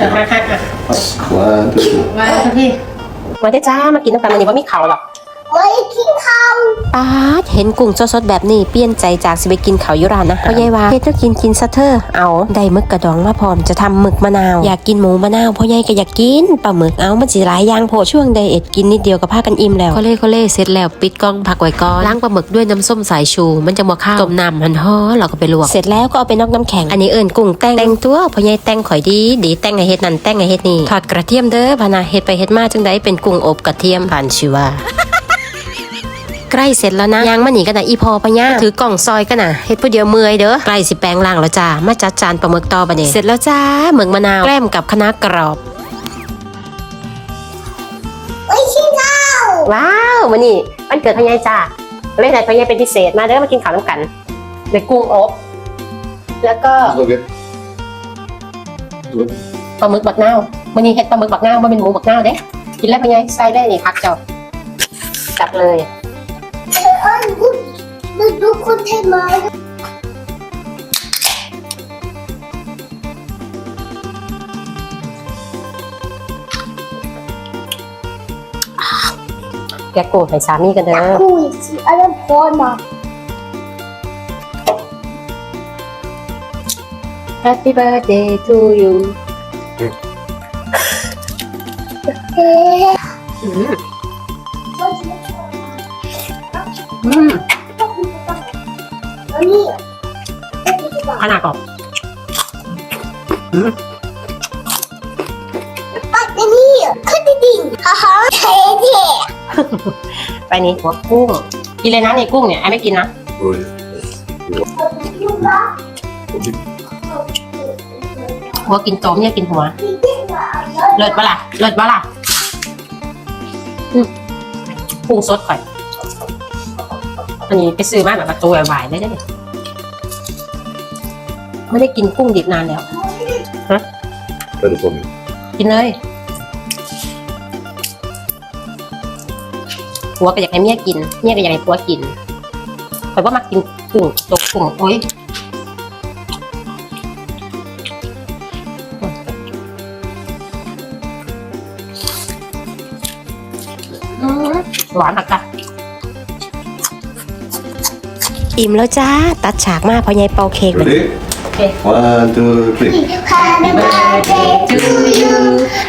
อะมาค่ะอะ One, two, three. มาพี่มาได้จ้ามากินน้ำกันวันนี้ว่ามีเขาหรอก ไม่กินข้าวป้าดเห็นกุ้งสดๆแบบนี้เปลี่ยนใจจากสิไปกินเขาวอยุรานอาหารเพราะยายว่าเฮ็ดแล้วกินกินซะเถอะเอาได้หมึกกระดองมาพร้อมจะทำหมึกมะนาว อยากกินหมูมะนาวเพราะยายก็อยากกินปลาหมึกเอามันสิหลายอย่างโพดช่วงไดเอทกินนิดเดียวก็พากันอิ่มแล้วเขาเล่เขาเล่เสร็จแล้วปิดกล้องพักไว้ก่อนล้างปลาหมึกด้วยน้ำส้มสายชู มันจะบ่ข้าวต้มน้ำหันฮ้อเราก็ไปลวกเสร็จแล้วก็เอาไปนอกน้ำแข็งอันนี้เอิ้นกุ้งแต่งแต่งตัวเพราะยายแต่งข่อยดีดีแต่งให้เฮ็ดนั่นแต่งให้เฮ็ดนี่ทอดกระเทียมเด้อพะนะเฮ็ดไปเฮ็ดมาจังไดเป็นกุ้งอบกระเทียมผ่านชื่อว่า ใกล้เสร็จแล้วนะยางมาหนีกันนะอีพอปะย่าถือกล่องซอยกันนะเฮ็ดผู้เดียวเมื่อยเด้อใกล้สิแปลงร่างแล้วจ้ามาจัดจานปลาหมึกต่อบัดนี้เสร็จแล้วจ้าหมึกมะนาวแกล้มกับคณะน้ากรอบไม่กินข้าวว้าววันนี้วันเกิดพญายจ้าเลยไหนพญายเป็นพิเศษมาเด้อมากินข้าวน้ำกันในกุ้งอบแล้วก็ Okay. Good. ปลาหมึกบักนาววันนี้เฮ็ดปลาหมึกบักนาวมันเป็นหมูบักนาวเด้กินแล้วพญายใส่ได้นี่พักเจ้าจับเลย เอ้ยดูดูดูคนเทมาแกะกุ้งให้สามีกันเด้อคุยสิอะไรพอมา Happy birthday to you เฮ้ อืมอืมอันนี้ขนาดกรอบอันนี้ขึ้นดิ่งฮ่าฮ่าเท่เท่ไปนี่หัวกุ้ง กินเลยนะในกุ้งเนี่ยไอ้ไม่กินนะ Oh, yeah. หัวกินโตมเนี่ยกินหัว เลิศปะล่ะ เลิศปะล่ะอืมกุ้งสดก่อน อันนี้ไปซื้อมาแบบว่าตัวใหญ่ๆได้ได้เนี่ยไม่ได้กินกุ้งดิบนานแล้ว Better for me. กินเลย ผัวก็อยากให้เมียกิน เมียก็อยากให้ผัวกินข่อยว่ามากินกุ้งตกกุ้งโอ้ยอืมหวานอะกะ อิ่มแล้วจ้า ตัดฉากมาเพราะยายเป่าเค้กบัดนี้ Ready? One, two, three. Happy birthday to you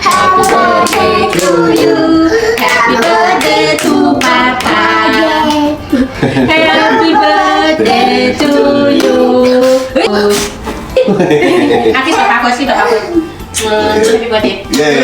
Happy birthday to you Happy birthday to Papa Happy birthday to you อาที่สตาร์คนสิสตาร์คน Happy birthday Yeah.